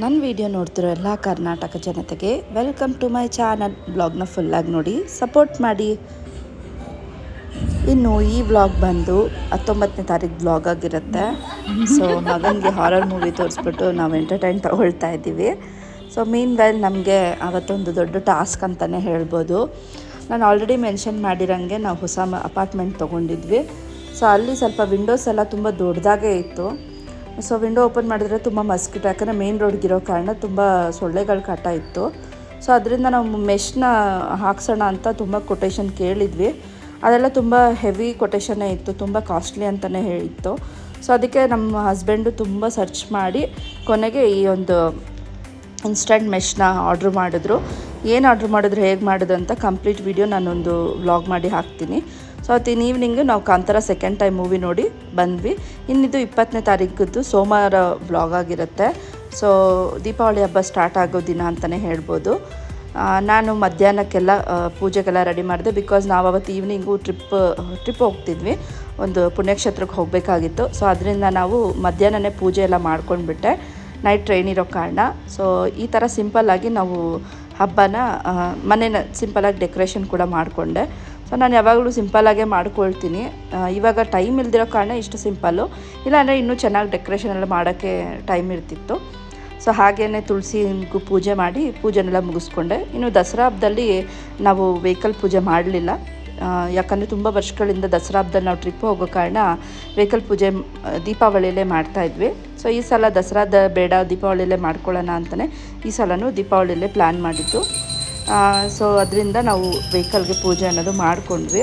ನನ್ನ ವಿಡಿಯೋ ನೋಡ್ತಿರೋ ಎಲ್ಲ ಕರ್ನಾಟಕ ಜನತೆಗೆ ವೆಲ್ಕಮ್ ಟು ಮೈ ಚಾನಲ್. ಬ್ಲಾಗ್ನ ಫುಲ್ಲಾಗಿ ನೋಡಿ, ಸಪೋರ್ಟ್ ಮಾಡಿ. ಇನ್ನು ಈ ವ್ಲಾಗ್ ಬಂದು ಹತ್ತೊಂಬತ್ತನೇ ತಾರೀಕು ಬ್ಲಾಗ್ ಆಗಿರುತ್ತೆ. ಸೊ ಮಗನಿಗೆ ಹಾರರ್ ಮೂವಿ ತೋರಿಸ್ಬಿಟ್ಟು ನಾವು ಎಂಟರ್ಟೈನ್ ತಗೊಳ್ತಾ ಇದ್ದೀವಿ. ಸೊ ಮೀನ್ ವೆಲ್ ನಮಗೆ ಅವತ್ತೊಂದು ದೊಡ್ಡ ಟಾಸ್ಕ್ ಅಂತಲೇ ಹೇಳ್ಬೋದು. ನಾನು ಆಲ್ರೆಡಿ ಮೆನ್ಷನ್ ಮಾಡಿರೋಂಗೆ ನಾವು ಹೊಸ ಅಪಾರ್ಟ್ಮೆಂಟ್ ತೊಗೊಂಡಿದ್ವಿ. ಸೊ ಅಲ್ಲಿ ಸ್ವಲ್ಪ ವಿಂಡೋಸ್ ಎಲ್ಲ ತುಂಬ ದೊಡ್ಡದಾಗೇ ಇತ್ತು. ಸೊ ವಿಂಡೋ ಓಪನ್ ಮಾಡಿದ್ರೆ ತುಂಬ ಮಸ್ಕಿಟೋ ಯಾಕಂದರೆ ಮೇನ್ ರೋಡ್ಗಿರೋ ಕಾರಣ ತುಂಬ ಸೊಳ್ಳೆಗಳ ಕಾಟ ಇತ್ತು. ಸೊ ಅದರಿಂದ ನಾವು ಮೆಶ್ನ ಹಾಕ್ಸೋಣ ಅಂತ ತುಂಬ ಕೊಟೇಶನ್ ಕೇಳಿದ್ವಿ. ಅದೆಲ್ಲ ತುಂಬ ಹೆವಿ ಕೊಟೇಶನ್ನೇ ಇತ್ತು, ತುಂಬ ಕಾಸ್ಟ್ಲಿ ಅಂತಲೇ ಹೇಳಿತ್ತು. ಸೊ ಅದಕ್ಕೆ ನಮ್ಮ ಹಸ್ಬೆಂಡು ತುಂಬ ಸರ್ಚ್ ಮಾಡಿ ಕೊನೆಗೆ ಈ ಒಂದು ಇನ್ಸ್ಟಂಟ್ ಮೆಶ್ನ ಆರ್ಡ್ರ್ ಮಾಡಿದ್ರು. ಏನು ಆರ್ಡ್ರ್ ಮಾಡಿದ್ರು, ಹೇಗೆ ಮಾಡಿದ್ರು ಅಂತ ಕಂಪ್ಲೀಟ್ ವಿಡಿಯೋ ನಾನೊಂದು ವ್ಲಾಗ್ ಮಾಡಿ ಹಾಕ್ತೀನಿ. ಸೊ ಅವತ್ತಿನ ಈವ್ನಿಂಗು ನಾವು ಕಾಂತಾರ ಸೆಕೆಂಡ್ ಟೈಮ್ ಮೂವಿ ನೋಡಿ ಬಂದ್ವಿ. ಇನ್ನಿದು ಇಪ್ಪತ್ತನೇ ತಾರೀಕದ್ದು ಸೋಮವಾರ ವ್ಲಾಗ್ ಆಗಿರುತ್ತೆ. ಸೊ ದೀಪಾವಳಿ ಹಬ್ಬ ಸ್ಟಾರ್ಟ್ ಆಗೋ ದಿನ ಅಂತಲೇ ಹೇಳ್ಬೋದು. ನಾನು ಮಧ್ಯಾಹ್ನಕ್ಕೆಲ್ಲ ಪೂಜೆಗೆಲ್ಲ ರೆಡಿ ಮಾಡಿದೆ ಬಿಕಾಸ್ ನಾವು ಅವತ್ತು ಈವ್ನಿಂಗು ಟ್ರಿಪ್ ಟ್ರಿಪ್ ಹೋಗ್ತಿದ್ವಿ. ಒಂದು ಪುಣ್ಯಕ್ಷೇತ್ರಕ್ಕೆ ಹೋಗಬೇಕಾಗಿತ್ತು. ಸೊ ಅದರಿಂದ ನಾವು ಮಧ್ಯಾಹ್ನನೇ ಪೂಜೆ ಎಲ್ಲ ಮಾಡ್ಕೊಂಡ್ಬಿಟ್ಟೆ. ನೈಟ್ ಟ್ರೈನ್ ಇರೋ ಕಾರಣ. ಸೊ ಈ ಥರ ಸಿಂಪಲ್ಲಾಗಿ ನಾವು ಹಬ್ಬನ ಮನೇನ ಸಿಂಪಲ್ಲಾಗಿ ಡೆಕೋರೇಷನ್ ಕೂಡ ಮಾಡಿಕೊಂಡೆ. ಸೊ ನಾನು ಯಾವಾಗಲೂ ಸಿಂಪಲ್ಲಾಗೆ ಮಾಡ್ಕೊಳ್ತೀನಿ. ಇವಾಗ ಟೈಮ್ ಇಲ್ದಿರೋ ಕಾರಣ ಇಷ್ಟು ಸಿಂಪಲ್ಲು ಇಲ್ಲಾಂದರೆ ಇನ್ನೂ ಚೆನ್ನಾಗಿ ಡೆಕೋರೇಷನ್ ಎಲ್ಲ ಮಾಡೋಕ್ಕೆ ಟೈಮ್ ಇರ್ತಿತ್ತು. ಸೊ ಹಾಗೇ ತುಳಸಿಗೂ ಪೂಜೆ ಮಾಡಿ ಪೂಜೆನೆಲ್ಲ ಮುಗಿಸ್ಕೊಂಡೆ. ಇನ್ನು ದಸರಾ ಹಬ್ಬದಲ್ಲಿ ನಾವು ವೆಹಿಕಲ್ ಪೂಜೆ ಮಾಡಲಿಲ್ಲ. ಯಾಕಂದರೆ ತುಂಬ ವರ್ಷಗಳಿಂದ ದಸರಾ ಹಬ್ಬದಲ್ಲಿ ನಾವು ಟ್ರಿಪ್ ಹೋಗೋ ಕಾರಣ ವೆಹಿಕಲ್ ಪೂಜೆ ದೀಪಾವಳಿಯಲ್ಲೇ ಮಾಡ್ತಾಯಿದ್ವಿ ಸೊ ಈ ಸಲ ದಸರಾದ ಬೇಡ, ದೀಪಾವಳಿಯಲ್ಲೇ ಮಾಡ್ಕೊಳ್ಳೋಣ ಅಂತಲೇ ಈ ಸಲನೂ ದೀಪಾವಳಿಯಲ್ಲೇ ಪ್ಲ್ಯಾನ್ ಮಾಡಿದ್ದು. ಸೊ ಅದರಿಂದ ನಾವು ವೆಹಿಕಲ್ಗೆ ಪೂಜೆ ಅನ್ನೋದು ಮಾಡಿಕೊಂಡ್ವಿ.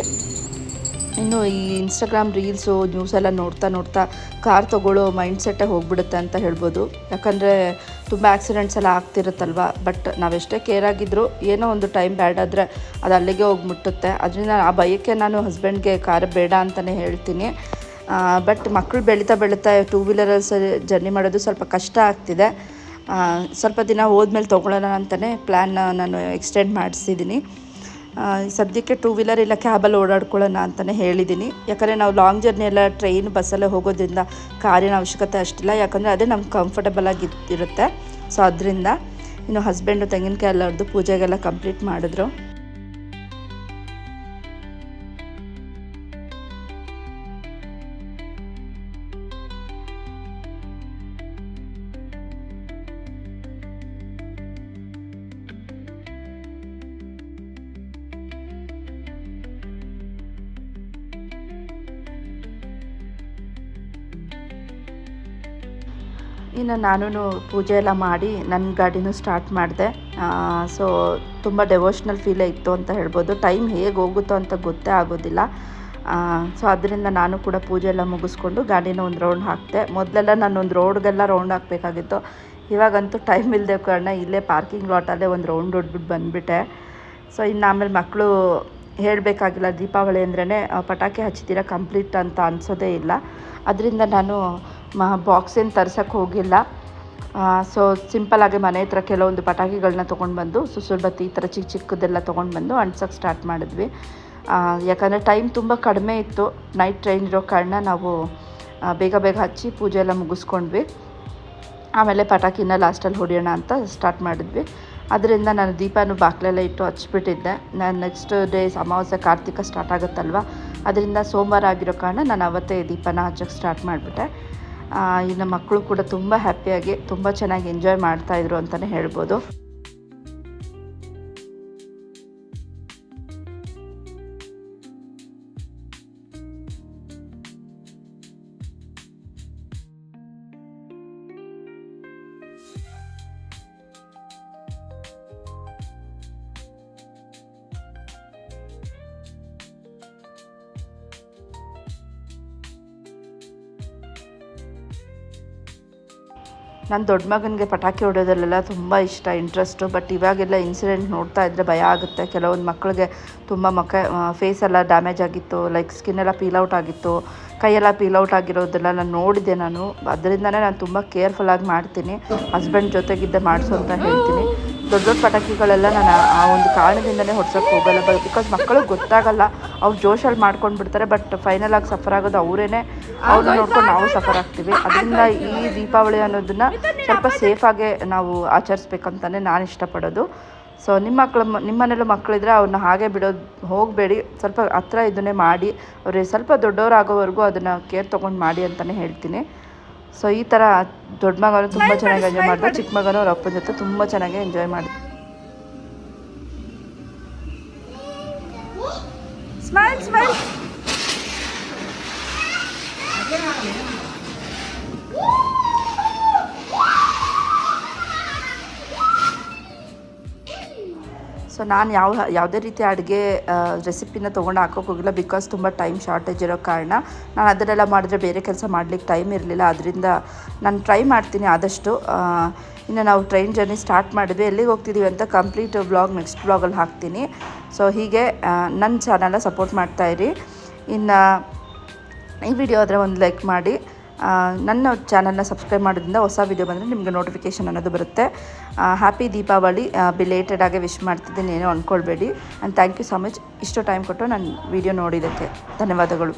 ಇನ್ನು ಈ ಇನ್ಸ್ಟಾಗ್ರಾಮ್ ರೀಲ್ಸು ನ್ಯೂಸ್ ಎಲ್ಲ ನೋಡ್ತಾ ನೋಡ್ತಾ ಕಾರ್ ತೊಗೊಳ್ಳೋ ಮೈಂಡ್ ಸೆಟ್ಟೇ ಹೋಗ್ಬಿಡುತ್ತೆ ಅಂತ ಹೇಳ್ಬೋದು. ಯಾಕಂದರೆ ತುಂಬ ಆಕ್ಸಿಡೆಂಟ್ಸ್ ಎಲ್ಲ ಆಗ್ತಿರುತ್ತಲ್ವ? ಬಟ್ ನಾವೆಷ್ಟೇ ಕೇರ್ ಆಗಿದ್ರೂ ಏನೋ ಒಂದು ಟೈಮ್ ಬ್ಯಾಡ್ ಆದರೆ ಅದು ಅಲ್ಲಿಗೆ ಹೋಗಿ ಮುಟ್ಟುತ್ತೆ ಅದರಿಂದ ಆ ಭಯಕ್ಕೆ ನಾನು ಹಸ್ಬೆಂಡ್ಗೆ ಕಾರ್ ಬೇಡ ಅಂತಲೇ ಹೇಳ್ತೀನಿ. ಬಟ್ ಮಕ್ಕಳು ಬೆಳೀತಾ ಬೆಳೀತಾ ಟೂ ವೀಲರಲ್ಲಿ ಜರ್ನಿ ಮಾಡೋದು ಸ್ವಲ್ಪ ಕಷ್ಟ ಆಗ್ತಿದೆ. ಸ್ವಲ್ಪ ದಿನ ಹೋದ್ಮೇಲೆ ತೊಗೊಳ್ಳೋಣ ಅಂತಲೇ ಪ್ಲ್ಯಾನ್ ನಾನು ಎಕ್ಸ್ಟೆಂಡ್ ಮಾಡಿಸಿದ್ದೀನಿ ಸದ್ಯಕ್ಕೆ ಟೂ ವೀಲರ್ ಇಲ್ಲ ಕ್ಯಾಬಲ್ಲಿ ಓಡಾಡ್ಕೊಳ್ಳೋಣ ಅಂತಲೇ ಹೇಳಿದ್ದೀನಿ ಯಾಕಂದರೆ ನಾವು ಲಾಂಗ್ ಜರ್ನಿ ಎಲ್ಲ ಟ್ರೈನ್ ಬಸ್ಸಲ್ಲೇ ಹೋಗೋದ್ರಿಂದ ಕಾರಿನ ಅವಶ್ಯಕತೆ ಅಷ್ಟಿಲ್ಲ. ಯಾಕಂದರೆ ಅದೇ ನಮ್ಗೆ ಕಂಫರ್ಟಬಲ್ ಆಗಿ ಇರುತ್ತೆ. ಸೊ ಅದರಿಂದ ಇನ್ನು ಹಸ್ಬೆಂಡು ತೆಂಗಿನಕಾಯಿ ಎಲ್ಲ ಹೊಡೆದು ಪೂಜೆಗೆಲ್ಲ ಕಂಪ್ಲೀಟ್ ಮಾಡಿದ್ರು. ಇನ್ನು ನಾನು ಪೂಜೆ ಎಲ್ಲ ಮಾಡಿ ನನ್ನ ಗಾಡಿನೂ ಸ್ಟಾರ್ಟ್ ಮಾಡಿದೆ. ಸೊ ತುಂಬ ಡೆವೋಷ್ನಲ್ ಫೀಲೇ ಇತ್ತು ಅಂತ ಹೇಳ್ಬೋದು. ಟೈಮ್ ಹೇಗೆ ಹೋಗುತ್ತೋ ಅಂತ ಗೊತ್ತೇ ಆಗೋದಿಲ್ಲ. ಸೊ ಅದರಿಂದ ನಾನು ಕೂಡ ಪೂಜೆ ಎಲ್ಲ ಮುಗಿಸ್ಕೊಂಡು ಗಾಡಿನ ಒಂದು ರೌಂಡ್ ಹಾಕಿದೆ. ಮೊದಲೆಲ್ಲ ನಾನು ಒಂದು ರೋಡ್ಗೆಲ್ಲ ರೌಂಡ್ ಹಾಕಬೇಕಾಗಿತ್ತು. ಇವಾಗಂತೂ ಟೈಮ್ ಇಲ್ಲದೆ ಕಾರಣ ಇಲ್ಲೇ ಪಾರ್ಕಿಂಗ್ ಲಾಟಲ್ಲೇ ಒಂದು ರೌಂಡ್ ಹೊಡ್ಬಿಟ್ಟು ಬಂದುಬಿಟ್ಟೆ. ಸೊ ಇನ್ನು ಆಮೇಲೆ ಮಕ್ಕಳು ಹೇಳಬೇಕಾಗಿಲ್ಲ ದೀಪಾವಳಿ ಅಂದ್ರೇ ಪಟಾಕಿ ಹಚ್ಚಿದ್ದೀರಾ ಕಂಪ್ಲೀಟ್ ಅಂತ ಅನಿಸೋದೇ ಇಲ್ಲ. ಅದರಿಂದ ನಾನು ಮ ಬಾಕ್ಸೇನು ತರ್ಸೋಕ್ಕೆ ಹೋಗಿಲ್ಲ. ಸೊ ಸಿಂಪಲಾಗಿ ಮನೆ ಹತ್ರ ಕೆಲವೊಂದು ಪಟಾಕಿಗಳನ್ನ ತೊಗೊಂಡು ಬಂದು ಸುಸುಲ್ಬತ್ತಿ ಈ ಥರ ಚಿಕ್ಕ ಚಿಕ್ಕದೆಲ್ಲ ತೊಗೊಂಡು ಬಂದು ಅಂಟ್ಸೋಕ್ಕೆ ಸ್ಟಾರ್ಟ್ ಮಾಡಿದ್ವಿ. ಯಾಕಂದರೆ ಟೈಮ್ ತುಂಬ ಕಡಿಮೆ ಇತ್ತು. ನೈಟ್ ಟ್ರೈನ್ ಇರೋ ಕಾರಣ ನಾವು ಬೇಗ ಬೇಗ ಹಚ್ಚಿ ಪೂಜೆ ಎಲ್ಲ ಮುಗಿಸ್ಕೊಂಡ್ವಿ. ಆಮೇಲೆ ಪಟಾಕಿನ ಲಾಸ್ಟಲ್ಲಿ ಹೊಡೆಯೋಣ ಅಂತ ಸ್ಟಾರ್ಟ್ ಮಾಡಿದ್ವಿ. ಅದರಿಂದ ನಾನು ದೀಪನೂ ಬಾಕ್ಲೆಲ್ಲ ಇಟ್ಟು ಹಚ್ಬಿಟ್ಟಿದ್ದೆ. ನಾನು ನೆಕ್ಸ್ಟ್ ಡೇಸ್ ಅಮಾವಾಸ್ಯೆ, ಕಾರ್ತಿಕ ಸ್ಟಾರ್ಟ್ ಆಗುತ್ತಲ್ವ? ಅದರಿಂದ ಸೋಮವಾರ ಆಗಿರೋ ಕಾರಣ ನಾನು ಅವತ್ತೇ ದೀಪನ ಹಚ್ಚೋಕ್ಕೆ ಸ್ಟಾರ್ಟ್ ಮಾಡಿಬಿಟ್ಟೆ. ಇನ್ನು ಮಕ್ಕಳು ಕೂಡ ತುಂಬ ಹ್ಯಾಪಿಯಾಗಿ ತುಂಬ ಚೆನ್ನಾಗಿ ಎಂಜಾಯ್ ಮಾಡ್ತಾಯಿದ್ರು ಅಂತಲೇ ಹೇಳ್ಬೋದು. ನನ್ನ ದೊಡ್ಡ ಮಗನಿಗೆ ಪಟಾಕಿ ಹೊಡೆಯೋದ್ರಲ್ಲೆಲ್ಲ ತುಂಬ ಇಷ್ಟ ಇಂಟ್ರೆಸ್ಟು ಬಟ್ ಇವಾಗೆಲ್ಲ ಇನ್ಸಿಡೆಂಟ್ ನೋಡ್ತಾ ಇದ್ದರೆ ಭಯ ಆಗುತ್ತೆ. ಕೆಲವೊಂದು ಮಕ್ಕಳಿಗೆ ತುಂಬ ಮಕ್ಕ ಫೇಸ್ ಎಲ್ಲ ಡ್ಯಾಮೇಜ್ ಆಗಿತ್ತು ಲೈಕ್ ಸ್ಕಿನ್ ಎಲ್ಲ ಪೀಲ್ ಔಟ್ ಆಗಿತ್ತು ಕೈಯೆಲ್ಲ ಪೀಲ್ ಔಟ್ ಆಗಿರೋದೆಲ್ಲ ನಾನು ನೋಡಿದೆ ನಾನು. ಅದರಿಂದನೇ ನಾನು ತುಂಬ ಕೇರ್ಫುಲ್ಲಾಗಿ ಮಾಡ್ತೀನಿ. ಹಸ್ಬೆಂಡ್ ಜೊತೆಗಿದ್ದೆ ಮಾಡಿಸು ಅಂತ ಹೇಳ್ತೀನಿ. ದೊಡ್ಡ ದೊಡ್ಡ ಪಟಾಕಿಗಳೆಲ್ಲ ನಾನು ಆ- ಒಂದು ಕಾರಣದಿಂದನೇ ಹೊಡ್ಸೋಕ್ಕೆ ಹೋಗಲ್ಲ. ಬಿಕಾಸ್ ಮಕ್ಕಳಿಗೆ ಗೊತ್ತಾಗಲ್ಲ ಅವ್ರು ಜೋಶಲ್ಲಿ ಮಾಡ್ಕೊಂಡು ಬಿಡ್ತಾರೆ ಬಟ್ ಫೈನಲ್ ಆಗಿ ಸಫರ್ ಆಗೋದು ಅವರೇನೆ. ಅವ್ರನ್ನ ನೋಡ್ಕೊಂಡು ನಾವು ಸಫರ್ ಆಗ್ತೀವಿ. ಅದರಿಂದ ಈ ದೀಪಾವಳಿ ಅನ್ನೋದನ್ನ ಸ್ವಲ್ಪ ಸೇಫಾಗೆ ನಾವು ಆಚರಿಸ್ಬೇಕಂತಲೇ ನಾನು ಇಷ್ಟಪಡೋದು. ಸೊ ನಿಮ್ಮ ಮಕ್ಕಳು ನಿಮ್ಮ ಮನೇಲೂ ಮಕ್ಕಳಿದ್ರೆ ಅವ್ರನ್ನ ಹಾಗೆ ಬಿಡೋದು ಹೋಗಬೇಡಿ. ಸ್ವಲ್ಪ ಹತ್ರ ಇದನ್ನೇ ಮಾಡಿ. ಅವ್ರಿಗೆ ಸ್ವಲ್ಪ ದೊಡ್ಡವರಾಗೋವರೆಗೂ ಅದನ್ನು ಕೇರ್ ತೊಗೊಂಡು ಮಾಡಿ ಅಂತಲೇ ಹೇಳ್ತೀನಿ. ಸೊ ಈ ಥರ ದೊಡ್ಡ ಮಗನು ತುಂಬ ಚೆನ್ನಾಗಿ ಎಂಜಾಯ್ ಮಾಡಿದ. ಚಿಕ್ಕ ಮಗನು ಅವ್ರ ಅಪ್ಪನ ಜೊತೆ ತುಂಬ ಚೆನ್ನಾಗಿ ಎಂಜಾಯ್ ಮಾಡಿದ. ಸ್ಮೈಲ್ ಸ್ಮೈಲ್ ಸೊ ನಾನು ಯಾವ, ಯಾವುದೇ ರೀತಿ ಅಡುಗೆ ರೆಸಿಪಿನ ತೊಗೊಂಡು ಹಾಕೋಕೆ ಹೋಗಿಲ್ಲ ಬಿಕಾಸ್ ತುಂಬ ಟೈಮ್ ಶಾರ್ಟೇಜ್ ಇರೋ ಕಾರಣ. ನಾನು ಅದನ್ನೆಲ್ಲ ಮಾಡಿದ್ರೆ ಬೇರೆ ಕೆಲಸ ಮಾಡಲಿಕ್ಕೆ ಟೈಮ್ ಇರಲಿಲ್ಲ. ಅದರಿಂದ ನಾನು ಟ್ರೈ ಮಾಡ್ತೀನಿ ಆದಷ್ಟು. ಇನ್ನು ನಾವು ಟ್ರೈನ್ ಜರ್ನಿ ಸ್ಟಾರ್ಟ್ ಮಾಡಿದ್ವಿ. ಎಲ್ಲಿಗೆ ಹೋಗ್ತಿದ್ದೀವಿ ಅಂತ ಕಂಪ್ಲೀಟ್ ಬ್ಲಾಗ್ ನೆಕ್ಸ್ಟ್ ಬ್ಲಾಗಲ್ಲಿ ಹಾಕ್ತೀನಿ. ಸೊ ಹೀಗೆ ನನ್ನ ಚಾನಲ್ನ ಸಪೋರ್ಟ್ ಮಾಡ್ತಾಯಿರಿ ಇನ್ನು ಈ ವಿಡಿಯೋ ಆದರೆ ಒಂದು ಲೈಕ್ ಮಾಡಿ. ನನ್ನ ಚಾನಲ್ನ ಸಬ್ಸ್ಕ್ರೈಬ್ ಮಾಡೋದ್ರಿಂದ ಹೊಸ ವಿಡಿಯೋ ಬಂದರೆ ನಿಮಗೆ ನೋಟಿಫಿಕೇಷನ್ ಅನ್ನೋದು ಬರುತ್ತೆ. ಹ್ಯಾಪಿ ದೀಪಾವಳಿ ಬಿಲೇಟೆಡ್ ಆಗಿ ವಿಶ್ ಮಾಡ್ತಿದ್ದೀನಿ ಏನೋ ಅಂದ್ಕೊಳ್ಬೇಡಿ and thank you so much ಇಷ್ಟು ಟೈಮ್ ಕೊಟ್ಟು ನನ್ನ ವಿಡಿಯೋ ನೋಡಿದ್ದಕ್ಕೆ. ಧನ್ಯವಾದಗಳು.